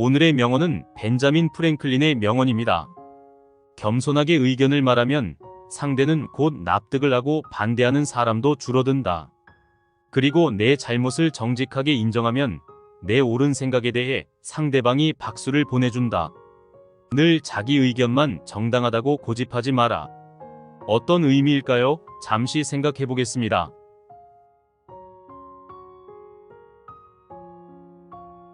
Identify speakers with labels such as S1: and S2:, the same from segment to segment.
S1: 오늘의 명언은 벤자민 프랭클린의 명언입니다. 겸손하게 의견을 말하면 상대는 곧 납득을 하고 반대하는 사람도 줄어든다. 그리고 내 잘못을 정직하게 인정하면 내 옳은 생각에 대해 상대방이 박수를 보내준다. 늘 자기 의견만 정당하다고 고집하지 마라. 어떤 의미일까요? 잠시 생각해 보겠습니다.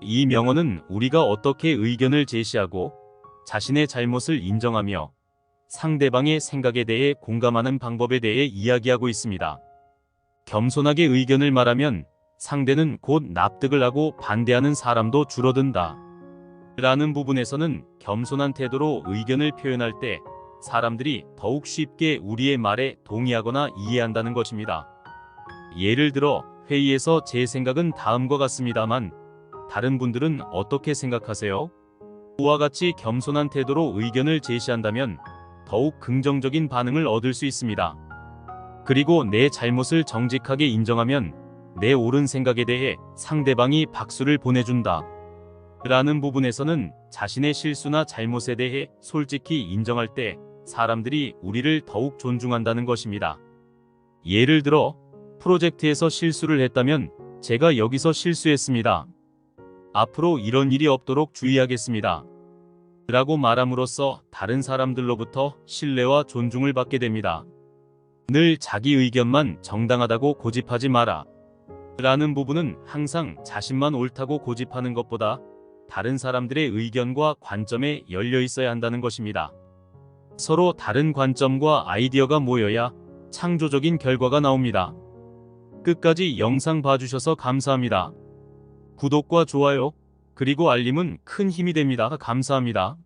S1: 이 명언은 우리가 어떻게 의견을 제시하고 자신의 잘못을 인정하며 상대방의 생각에 대해 공감하는 방법에 대해 이야기하고 있습니다. 겸손하게 의견을 말하면 상대는 곧 납득을 하고 반대하는 사람도 줄어든다. 라는 부분에서는 겸손한 태도로 의견을 표현할 때 사람들이 더욱 쉽게 우리의 말에 동의하거나 이해한다는 것입니다. 예를 들어 회의에서 제 생각은 다음과 같습니다만 다른 분들은 어떻게 생각하세요? 그와 같이 겸손한 태도로 의견을 제시한다면 더욱 긍정적인 반응을 얻을 수 있습니다. 그리고 내 잘못을 정직하게 인정하면 내 옳은 생각에 대해 상대방이 박수를 보내준다. 라는 부분에서는 자신의 실수나 잘못에 대해 솔직히 인정할 때 사람들이 우리를 더욱 존중한다는 것입니다. 예를 들어 프로젝트에서 실수를 했다면 제가 여기서 실수했습니다. 앞으로 이런 일이 없도록 주의하겠습니다. 라고 말함으로써 다른 사람들로부터 신뢰와 존중을 받게 됩니다. 늘 자기 의견만 정당하다고 고집하지 마라. 라는 부분은 항상 자신만 옳다고 고집하는 것보다 다른 사람들의 의견과 관점에 열려 있어야 한다는 것입니다. 서로 다른 관점과 아이디어가 모여야 창조적인 결과가 나옵니다. 끝까지 영상 봐주셔서 감사합니다. 구독과 좋아요, 그리고 알림은 큰 힘이 됩니다. 감사합니다.